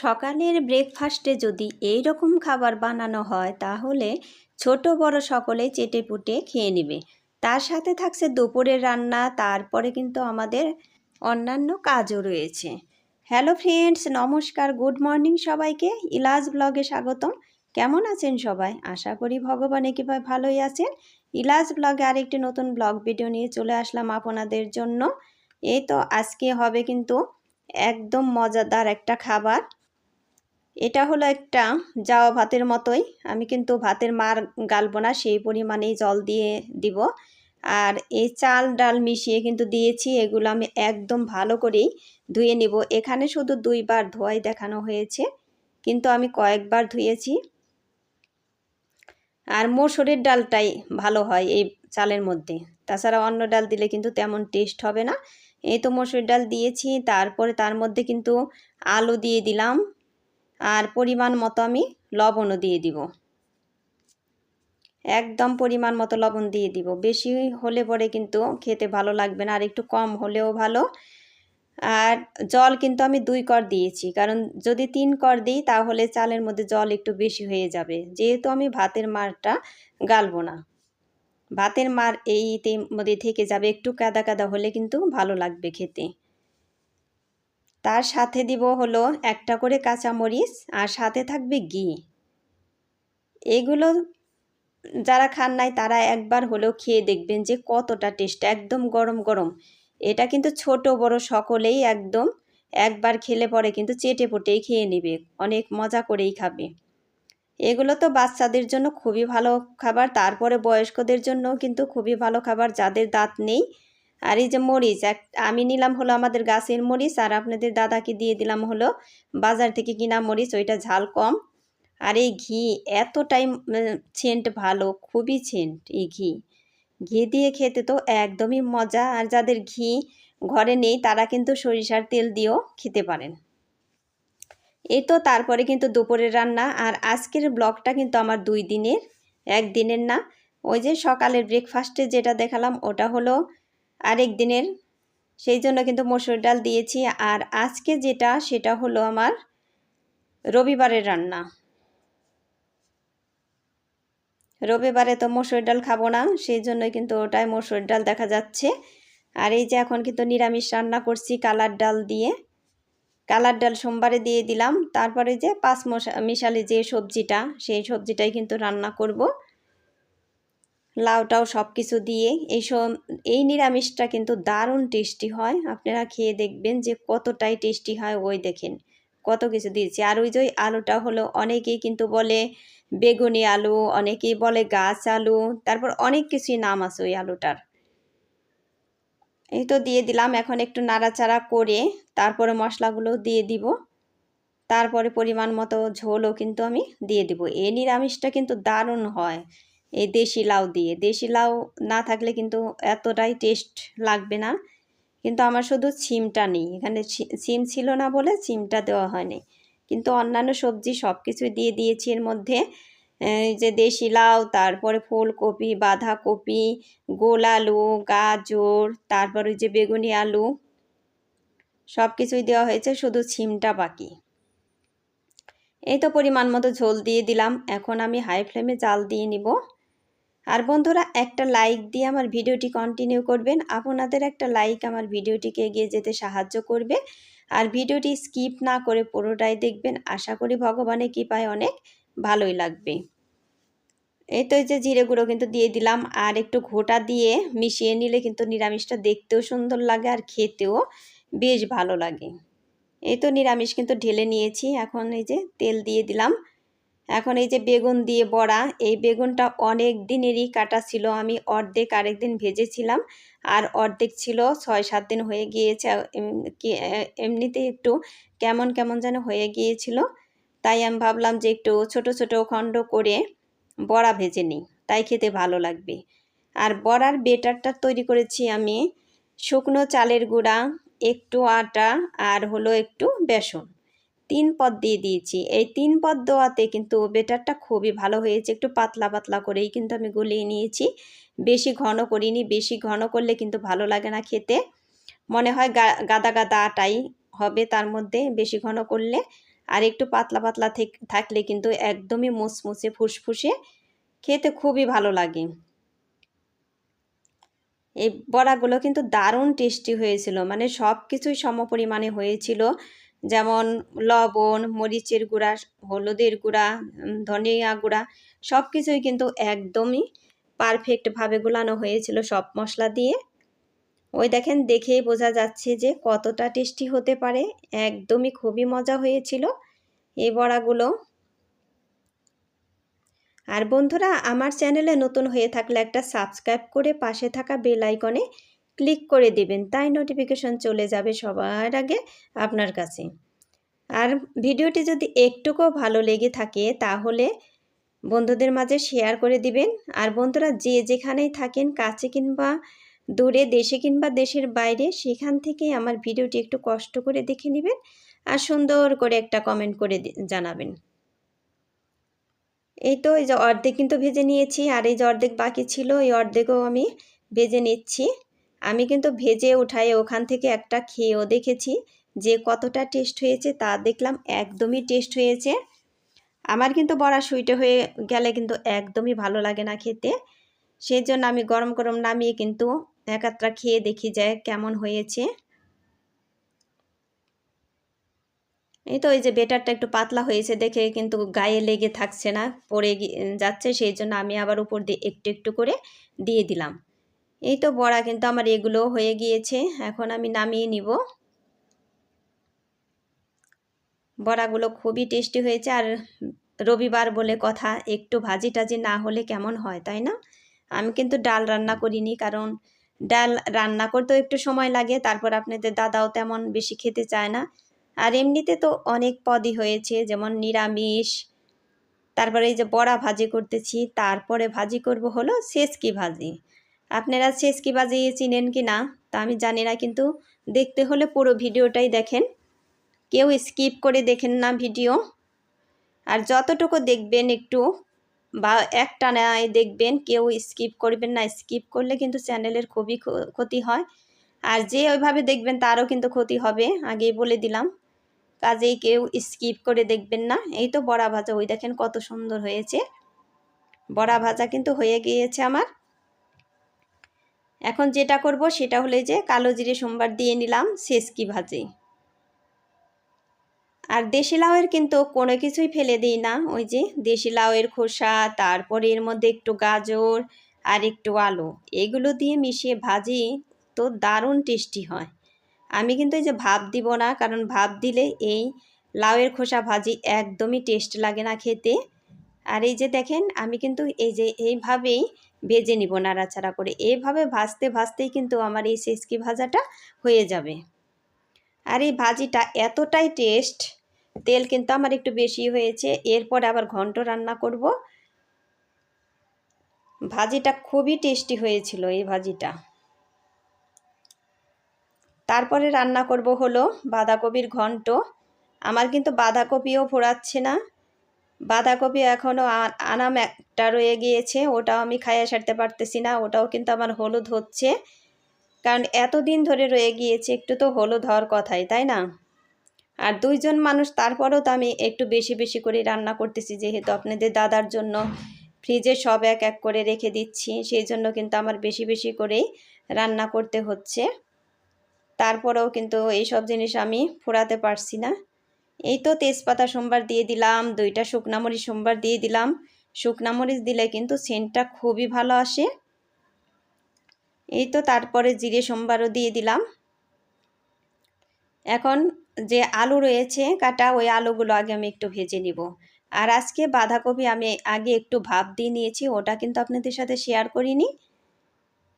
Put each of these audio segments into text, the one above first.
সকালের ব্রেকফাস্টে যদি এই রকম খাবার বানানো হয়, তাহলে ছোট বড় সকলে চেটে পুটে খেয়ে নেবে। তার সাথে থাকছে দুপুরের রান্না, তারপরে কিন্তু আমাদের অন্যান্য কাজও রয়েছে। হ্যালো ফ্রেন্ডস নমস্কার গুড মর্নিং সবাইকে। ইলাজ ব্লগে স্বাগতম। কেমন আছেন সবাই? আশা করি ভগবান একেবারে ভালোই আছেন। ইলাজ ব্লগে আরেকটি নতুন ব্লগ ভিডিও নিয়ে চলে আসলাম আপনাদের জন্য। এই তো আজকে হবে কিন্তু একদম মজাদার একটা খাবার। এটা হলো একটা যাওয়া ভাতের মতোই। আমি কিন্তু ভাতের মার গালবো না, সেই পরিমাণেই জল দিয়ে দিব। আর এই চাল ডাল মিশিয়ে কিন্তু দিয়েছি, এগুলো আমি একদম ভালো করেই ধুয়ে নিব। এখানে শুধু দুইবার ধোয়াই দেখানো হয়েছে, কিন্তু আমি কয়েকবার ধুয়েছি। আর মসুরের ডালটাই ভালো হয় এই চালের মধ্যে। তাছাড়া অন্য ডাল দিলে কিন্তু তেমন টেস্ট হবে না। এই তো মসুর ডাল দিয়েছি, তারপরে তার মধ্যে কিন্তু আলু দিয়ে দিলাম। আর পরিমাণ মতো আমি লবণও দিয়ে দিব। একদম পরিমাণ মতো লবণ দিয়ে দিব। বেশি হলে পরে কিন্তু খেতে ভালো লাগবে না, আর একটু কম হলেও ভালো। আর জল কিন্তু আমি দুই কর দিয়েছি, কারণ যদি তিন কর দিই তাহলে চালের মধ্যে জল একটু বেশি হয়ে যাবে। যেহেতু আমি ভাতের মারটা গালবো না। ভাতের মার এই মধ্যে থেকে যাবে, একটু কাদা কাদা হলে কিন্তু ভালো লাগবে খেতে। তার সাথে দিব হলো একটা করে কাঁচামরিচ আর সাথে থাকবে ঘি। এগুলো যারা খান নাই তারা একবার হলেও খেয়ে দেখবেন যে কতটা টেস্ট, একদম গরম গরম। এটা কিন্তু ছোট বড় সকলেই একদম একবার খেলে পরে কিন্তু চেটে পটেই খেয়ে নেবে, অনেক মজা করেই খাবে। এগুলো তো বাচ্চাদের জন্য খুবই ভালো খাবার, তারপরে বয়স্কদের জন্য কিন্তু খুবই ভালো খাবার, যাদের দাঁত নেই আর এই যে মরিচ, এক আমি নিলাম হলো আমাদের গাছের মরিচ আর আপনাদের দাদাকে দিয়ে দিলাম হলো বাজার থেকে কিনা মরিচ, ওইটা ঝাল কম। আর এই ঘি এতটাই সেন্ট ভালো, খুবই সেন্ট এই ঘি। ঘি দিয়ে খেতে তো একদমই মজা, আর যাদের ঘি ঘরে নেই তারা কিন্তু সরিষার তেল দিয়েও খেতে পারেন। এই তো তারপরে কিন্তু দুপুরের রান্না, আর আজকের ব্লগটা কিন্তু আমার দুই দিনের, একদিনের না। ওই যে সকালের ব্রেকফাস্টে যেটা দেখালাম ওটা হলো আরেক দিনের। সেই জন্য কিন্তু মসুর ডাল দিয়েছি। আর আজকে যেটা, সেটা হলো আমার রবিবারের রান্না। রবিবারে তো মসুর ডাল খাব না, সেই জন্য কিন্তু ওটাই মসুর ডাল দেখা যাচ্ছে। আর এই যে এখন কিন্তু নিরামিষ রান্না করছি কালার ডাল দিয়ে। কালার ডাল সোমবারে দিয়ে দিলাম। তারপরে যে পাঁচ মশা মিশালি যে সবজিটা, সেই সবজিটাই কিন্তু রান্না করব। লাউটাও সব কিছু দিয়ে এই সব এই নিরামিষটা কিন্তু দারুণ টেস্টি হয়। আপনারা খেয়ে দেখবেন যে কতটাই টেস্টি হয়, ওই দেখেন, কত কিছু দিয়েছি। আর ওই যে আলুটা হলো, অনেকেই কিন্তু বলে বেগুনি আলু, অনেকেই বলে গাছ আলু, তারপর অনেক কিছুই নাম আছে ওই আলুটার। এই তো দিয়ে দিলাম, এখন একটু নাড়াচাড়া করে তারপরে মশলাগুলো দিয়ে দিব। তারপরে পরিমাণ মতো ঝোলও কিন্তু আমি দিয়ে দিব। এই নিরামিষটা কিন্তু দারুণ হয়। এই দেশি লাউ দিয়ে। দেশি লাউ না থাকলে কিন্তু এতটাই টেস্ট লাগবে না। কিন্তু আমার শুধু ছিমটা নেই। এখানে ছিম ছিল না বলে ছিমটা দেওয়া হয়নি। কিন্তু অন্যান্য সবজি সব কিছু দিয়ে দিয়েছি এর মধ্যে। যে দেশি লাউ, তারপরে ফুলকপি, বাঁধাকপি, গোল আলু, গাজর, তারপরে যে বেগুনি আলু সব কিছুই দেওয়া হয়েছে, শুধু ছিমটা বাকি। এই তো পরিমাণ মতো ঝোল দিয়ে দিলাম। এখন আমি হাই ফ্লেমে জাল দিয়ে নিব। আর বন্ধুরা, একটা লাইক দিয়ে আমার ভিডিওটি কন্টিনিউ করবেন। আপনাদের একটা লাইক আমার ভিডিওটিকে এগিয়ে যেতে সাহায্য করবে। আর ভিডিওটি স্কিপ না করে পুরোটাই দেখবেন। আশা করি ভগবানের কৃপায় অনেক ভালোই লাগবে। এই তো এই যে জিরে গুঁড়ো কিন্তু দিয়ে দিলাম। আর একটু ঘোটা দিয়ে মিশিয়ে নিলে কিন্তু নিরামিষটা দেখতেও সুন্দর লাগে আর খেতেও বেশ ভালো লাগে। এই তো নিরামিষ কিন্তু ঢেলে নিয়েছি। এখন এই যে তেল দিয়ে দিলাম। এখন এই যে বেগুন দিয়ে বড়া, এই বেগুনটা অনেক দিনেরই কাটা ছিল। আমি অর্ধেক আরেকদিন ভেজেছিলাম আর অর্ধেক ছিল, ছয় সাত দিন হয়ে গিয়েছে। এমনিতে একটু কেমন কেমন যেন হয়ে গিয়েছিল। তাই আমি ভাবলাম যে একটু ছোট ছোট খণ্ড করে বড়া ভেজে নিই। তাই খেতে ভালো লাগবে। আর বড়ার বেটারটা তৈরি করেছি আমি শুকনো চালের গুঁড়া, একটু আটা আর হলো একটু বেসন। তিন পদ দিয়ে দিয়েছি। এই তিন পদ দেওয়াতে কিন্তু বেটারটা খুবই ভালো হয়েছে। একটু পাতলা পাতলা করেই কিন্তু আমি গলিয়ে নিয়েছি। বেশি ঘন করিনি, বেশি ঘন করলে কিন্তু ভালো লাগে না খেতে। মনে হয় গা, গাদা গাদা আটাই হবে তার মধ্যে বেশি ঘন করলে। আর একটু পাতলা পাতলা থেক- থাকলে কিন্তু একদমই মুসমুসে, ফুসফুসে খেতে খুবই ভালো লাগে। এই বড়াগুলো কিন্তু দারুণ টেস্টি হয়েছিল। মানে সব কিছুই সমপরিমাণে হয়েছিল। যেমন লবণ, মরিচের গুঁড়া, হলুদের গুঁড়া ধনিয়া গুঁড়া সব কিছুই কিন্তু একদমই পারফেক্টভাবে গোলানো হয়েছিল সব মশলা দিয়ে। ওই দেখেন, দেখেই বোঝা যাচ্ছে যে কতটা টেস্টি হতে পারে। একদমই খুবই মজা হয়েছিল এই বড়াগুলো। আর বন্ধুরা, আমার চ্যানেলে নতুন হয়ে থাকলে একটা সাবস্ক্রাইব করে পাশে থাকা বেল আইকনে ক্লিক করে দিবেন, তাই নোটিফিকেশন চলে যাবে সবার আগে আপনার কাছে। আর ভিডিওটি যদি একটুকুও ভালো লেগে থাকে, তাহলে বন্ধুদের মাঝে শেয়ার করে দিবেন। আর বন্ধুরা যে যেখানেই থাকেন, কাছে কিংবা দূরে, দেশে কিংবা দেশের বাইরে, সেখান থেকে আমার ভিডিওটি একটু কষ্ট করে দেখে নেবেন আর সুন্দর করে একটা কমেন্ট করে জানাবেন। এই তো এই যে অর্ধেক কিন্তু ভেজে নিয়েছি, আর এই যে অর্ধেক বাকি ছিল, এই অর্ধেকও আমি ভেজে নিচ্ছি। আমি কিন্তু ভেজে উঠাই ওখান থেকে একটা খেয়েও দেখেছি যে কতটা টেস্ট হয়েছে তা দেখলাম একদমই টেস্ট হয়েছে। আমার কিন্তু বড়া সুইটে হয়ে গেলে কিন্তু একদমই ভালো লাগে না খেতে। সেই জন্য আমি গরম গরম নামিয়ে কিন্তু একাত্রা খেয়ে দেখি যায় কেমন হয়েছে। এই তো ওই যে বেটারটা একটু পাতলা হয়েছে দেখে কিন্তু গায়ে লেগে থাকছে না, পড়ে যাচ্ছে সেই জন্য আমি আবার উপর দিয়ে একটু একটু করে দিয়ে দিলাম। এই তো বড়া কিন্তু আমার এগুলো হয়ে গিয়েছে, এখন আমি নামিয়ে নিব। বড়াগুলো খুবই টেস্টি হয়েছে আর রবিবার বলে কথা, একটু ভাজি টাজি না হলে কেমন হয়, তাই না? আমি কিন্তু ডাল রান্না করিনি, কারণ ডাল রান্না করতেও একটু সময় লাগে, তারপর আপনাদের দাদাও তেমন বেশি খেতে চায় না। আর এমনিতে তো অনেক পদই হয়েছে, যেমন নিরামিষ, তারপরে এই যে বড়া ভাজি করতেছি, তারপরে ভাজি করব হলো সেচকি ভাজি। আপনারা সেচকি ভাজি চিনেন কি না, তা আমি জানি না, কিন্তু দেখতে হলে পুরো ভিডিওটাই দেখেন। কেউ স্কিপ করে দেখেন না ভিডিও। আর যতটুকু দেখবেন একটু বা একটা নেয় দেখবেন, কেউ স্কিপ করবেন না, স্কিপ করলে কিন্তু চ্যানেলের খুবই ক্ষতি হয়। আর যে ওইভাবে দেখবেন তারও কিন্তু ক্ষতি হবে, আগেই বলে দিলাম। কাজেই কেউ স্কিপ করে দেখবেন না। এই তো বড়া ভাজা, ওই দেখেন কত সুন্দর হয়েছে। বড়া ভাজা কিন্তু হয়ে গিয়েছে আমার। এখন যেটা করব সেটা হলে যে কালো জিরে সোমবার দিয়ে নিলাম সেসকি ভাজি। আর দেশি লাউয়ের কিন্তু কোনো কিছুই ফেলে দিই না, ওই যে দেশি লাউয়ের খোসা, তারপরে এর মধ্যে একটু গাজর আর একটু আলু, এগুলো দিয়ে মিশিয়ে ভাজি তো দারুণ টেস্টি হয়। আমি কিন্তু এই যে ভাব দিব না, কারণ ভাব দিলে এই লাউয়ের খোসা ভাজি একদমই টেস্ট লাগে না খেতে। আর এই যে দেখেন, আমি কিন্তু এই যে এইভাবেই ভেজে নিব নাড়াচাড়া করে। এইভাবে ভাজতে, ভাজতেই কিন্তু আমার এই সেসকি ভাজাটা হয়ে যাবে। আর এই ভাজিটা এতটাই টেস্ট তেল কিন্তু আমার একটু বেশি হয়েছে। এরপর আবার ঘন্ট রান্না করব। ভাজিটা খুবই টেস্টি হয়েছিল এই ভাজিটা। তারপরে রান্না করব হলো বাঁধাকপির ঘন্ট। আমার কিন্তু বাঁধাকপিও ফোড়াচ্ছে না। বাঁধাকপি এখনও আনাম একটা রয়ে গিয়েছে, ওটাও আমি খাইয়ে সারতে পারতেছি না, ওটাও কিন্তু আমার হলুদ হচ্ছে। কারণ এতদিন ধরে রয়ে গিয়েছে, একটু তো হলুদ হওয়ার কথাই, তাই না? আর দুইজন মানুষ, তারপরেও তো আমি একটু বেশি বেশি করে রান্না করতেছি, যেহেতু আপনাদের দাদার জন্য ফ্রিজে সব এক এক করে রেখে দিচ্ছি, সেই জন্য কিন্তু আমার বেশি বেশি করেই রান্না করতে হচ্ছে। তারপরেও কিন্তু এই সব জিনিস আমি ফোরাতে পারছি না। এই তো তেজপাতা সোমবার দিয়ে দিলাম, দুইটা শুকনামরিচ সোমবার দিয়ে দিলাম। শুকনামরিচ দিলে কিন্তু সেন্টটা খুবই ভালো আসে। এই তো তারপরে জিরে সোমবারও দিয়ে দিলাম। এখন যে আলু রয়েছে কাটা, ওই আলুগুলো আগে আমি একটু ভেজে নিব। আর আজকে বাঁধাকপি আমি আগে একটু ভাপ দিয়ে নিয়েছি, ওটা কিন্তু আপনাদের সাথে শেয়ার করিনি।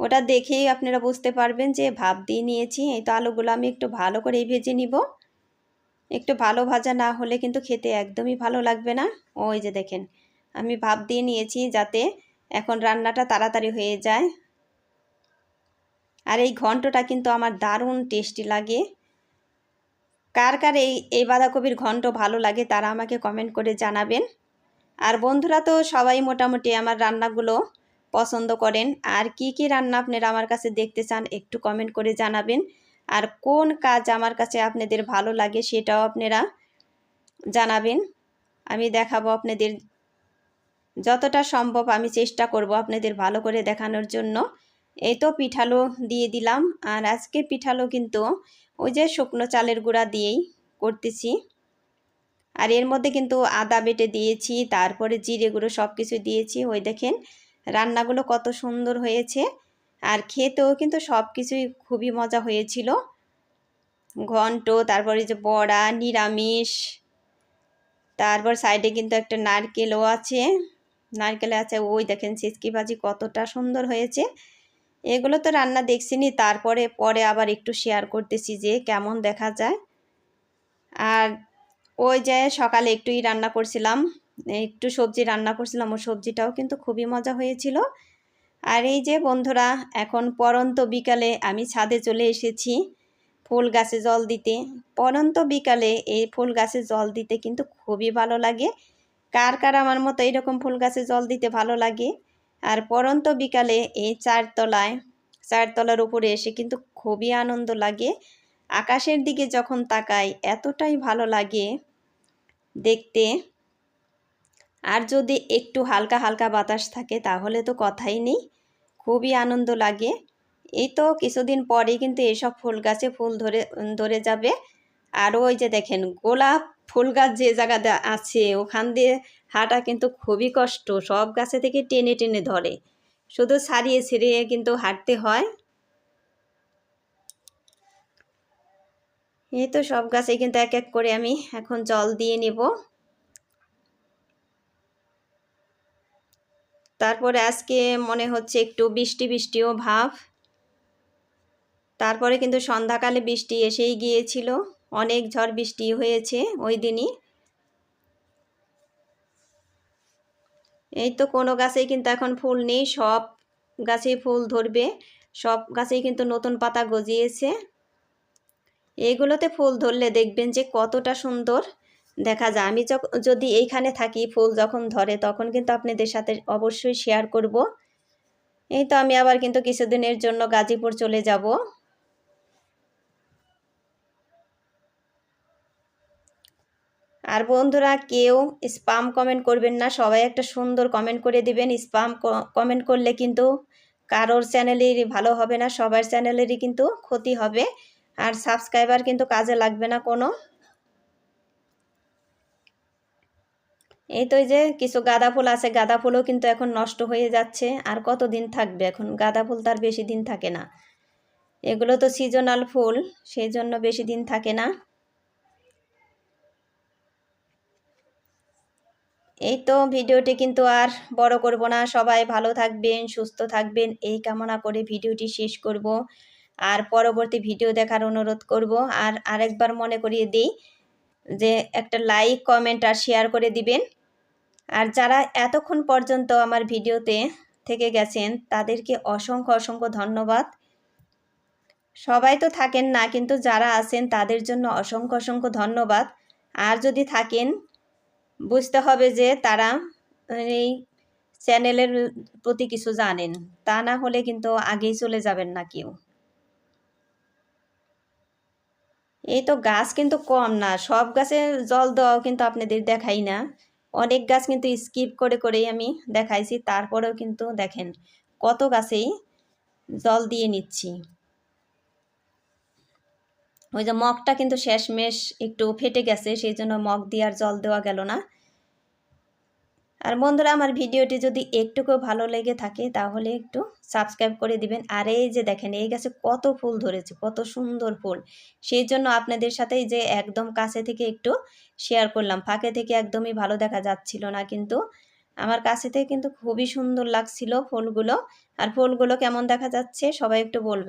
ওটা দেখেই আপনারা বুঝতে পারবেন যে ভাপ দিয়ে নিয়েছি, এই তো আলুগুলো আমি একটু ভালো করে ভেজে নিব। একটু ভালো ভাজা না হলে কিন্তু খেতে একদমই ভালো লাগবে না। ওই যে দেখেন, আমি ভাপ দিয়ে নিয়েছি যাতে এখন রান্নাটা তাড়াতাড়ি হয়ে যায়। আর এই ঘন্টটা কিন্তু আমার দারুণ টেস্টি লাগে। কার কার এই এই বাঁধাকপির ঘন্ট ভালো লাগে তারা আমাকে কমেন্ট করে জানাবেন। আর বন্ধুরা তো সবাই মোটামুটি আমার রান্নাগুলো পছন্দ করেন। আর কি কি রান্না আপনারা আমার কাছে দেখতে চান একটু কমেন্ট করে জানাবেন। আর কোন কাজ আমার কাছে আপনাদের ভালো লাগে সেটাও আপনারা জানাবেন। আমি দেখাবো আপনাদের যতটা সম্ভব আমি চেষ্টা করব আপনাদের ভালো করে দেখানোর জন্য। এই তো পিঠালো দিয়ে দিলাম আর আজকে পিঠালো কিন্তু ওই যে শুকনো চালের গুঁড়া দিয়েই করতেছি। আর এর মধ্যে কিন্তু আদা বেটে দিয়েছি, তারপরে জিরে গুঁড়ো সব কিছু দিয়েছি। ওই দেখেন রান্নাগুলো কত সুন্দর হয়েছে। আর খেতেও কিন্তু সব কিছুই খুবই মজা হয়েছিল। ঘন্ট, তারপরে যে বড়া, নিরামিষ, তারপর সাইডে কিন্তু একটা নারকেলও আছে। নারকেলে আছে, ওই দেখেন সিসকি ভাজি কতটা সুন্দর হয়েছে। এগুলো তো রান্না দেখছিনি, তারপরে, পরে আবার একটু শেয়ার করতেছি যে কেমন দেখা যায়। আর ওই যে সকালে একটুই রান্না করছিলাম, একটু সবজি রান্না করছিলাম ও সবজিটাও কিন্তু খুবই মজা হয়েছিল। আর এই যে বন্ধুরা, এখন পরন্ত বিকালে আমি ছাদে চলে এসেছি ফুল গাছে জল দিতে। পরন্ত বিকালে এই ফুল গাছে জল দিতে কিন্তু খুবই ভালো লাগে। কার কার আমার মতো এইরকম ফুল গাছে জল দিতে ভালো লাগে? আর পরন্ত বিকালে এই চারতলায়, চারতলার উপরে এসে কিন্তু খুবই আনন্দ লাগে। আকাশের দিকে যখন তাকাই, এতটাই ভালো লাগে দেখতে। আর যদি একটু হালকা হালকা বাতাস থাকে, তাহলে তো কথাই নেই। খুবই আনন্দ লাগে। এই তো কিছুদিন পরেই কিন্তু এসব ফুল গাছে ফুল ধরে ধরে যাবে। আর ওই যে দেখেন, গোলাপ ফুল গাছ যে জায়গাতে আছে, ওখান দিয়ে হাঁটা কিন্তু খুবই কষ্ট। সব গাছে থেকে টেনে টেনে ধরে। শুধু সারিয়ে ছিঁড়িয়ে কিন্তু হাঁটতে হয়। এই তো সব গাছে কিন্তু এক এক করে আমি এখন জল দিয়ে নেব। তারপরে আজকে মনে হচ্ছে একটু বৃষ্টি বৃষ্টিও ভাব। তারপরে কিন্তু সন্ধ্যাকালে বৃষ্টি এসেই গিয়েছিল। অনেক ঝড় বৃষ্টি হয়েছে ওই দিনই। এই তো কোনো গাছেই কিন্তু এখন ফুল নেই, সব গাছেই ফুল ধরবে, সব গাছেই কিন্তু নতুন পাতা গজিয়েছে। এইগুলোতে ফুল ধরলে দেখবেন যে কতটা সুন্দর। দেখা যায়। আমি যদি এইখানে থাকি, ফুল যখন ধরে, তখন কিন্তু আপনাদের সাথে অবশ্যই শেয়ার করব। এই তো আমি আবার কিন্তু কিছুদিনের জন্য গাজীপুর চলে যাব। আর বন্ধুরা, কেউ স্পাম কমেন্ট করবেন না। সবাই একটা সুন্দর কমেন্ট করে দিবেন। স্পাম কমেন্ট করলে কিন্তু কারোর চ্যানেলেরই ভালো হবে না, সবার চ্যানেলেরই কিন্তু ক্ষতি হবে। আর সাবস্ক্রাইবার কিন্তু কাজে লাগবে না কোনো। এই তো যে কিছু গাঁদা ফুল আছে, গাঁদা ফুলও কিন্তু এখন নষ্ট হয়ে যাচ্ছে। আর কত দিন থাকবে এখন? গাঁদা ফুল তার বেশি দিন থাকে না। এগুলো তো সিজনাল ফুল, সেই জন্য বেশি দিন থাকে না। এই তো ভিডিওটি কিন্তু আর বড় করব না। সবাই ভালো থাকবেন, সুস্থ থাকবেন। এই কামনা করে ভিডিওটি শেষ করব। আর পরবর্তী ভিডিও দেখার অনুরোধ করব। আর আরেকবার মনে করিয়ে দিই যে একটা লাইক কমেন্ট আর শেয়ার করে দিবেন। আর যারা এতক্ষণ পর্যন্ত আমার ভিডিওতে থেকে গেছেন, তাদেরকে অসংখ্য অসংখ্য ধন্যবাদ। সবাই তো থাকেন না, কিন্তু যারা আছেন, তাদের জন্য অসংখ্য অসংখ্য ধন্যবাদ। আর যদি থাকেন, বুঝতে হবে যে তারা এই চ্যানেলের প্রতি কিছু জানেন। তা না হলে কিন্তু আগেই চলে যাবেন না কেউ। এই তো গাছ কিন্তু কম না, সব গাছে জল দেওয়াও কিন্তু আপনাদের দেখাই না। অনেক গাছ কিন্তু স্কিপ করে করেই আমি দেখাইছি, তারপরেও কিন্তু দেখেন কত গাছেই জল দিয়ে নিচ্ছি। ওই যে মগটা কিন্তু শেষমেশ একটু ফেটে গেছে, সেই জন্য মগ দিয়ে আর জল দেওয়া গেল না। আর বন্ধুরা, আমার ভিডিওটি যদি একটুকু ভালো লেগে থাকে, তাহলে একটু সাবস্ক্রাইব করে দিবেন। আর এই যে দেখেন, এই গাছে কত ফুল ধরেছে, কত সুন্দর ফুল। সেই জন্য আপনাদের সাথেই যে একদম কাছে থেকে একটু শেয়ার করলাম। ফাঁকে থেকে একদমই ভালো দেখা যাচ্ছিল না, কিন্তু আমার কাছে থেকে কিন্তু খুবই সুন্দর লাগছিল ফুলগুলো। আর ফুলগুলো কেমন দেখা যাচ্ছে, সবাই একটু বলবেন।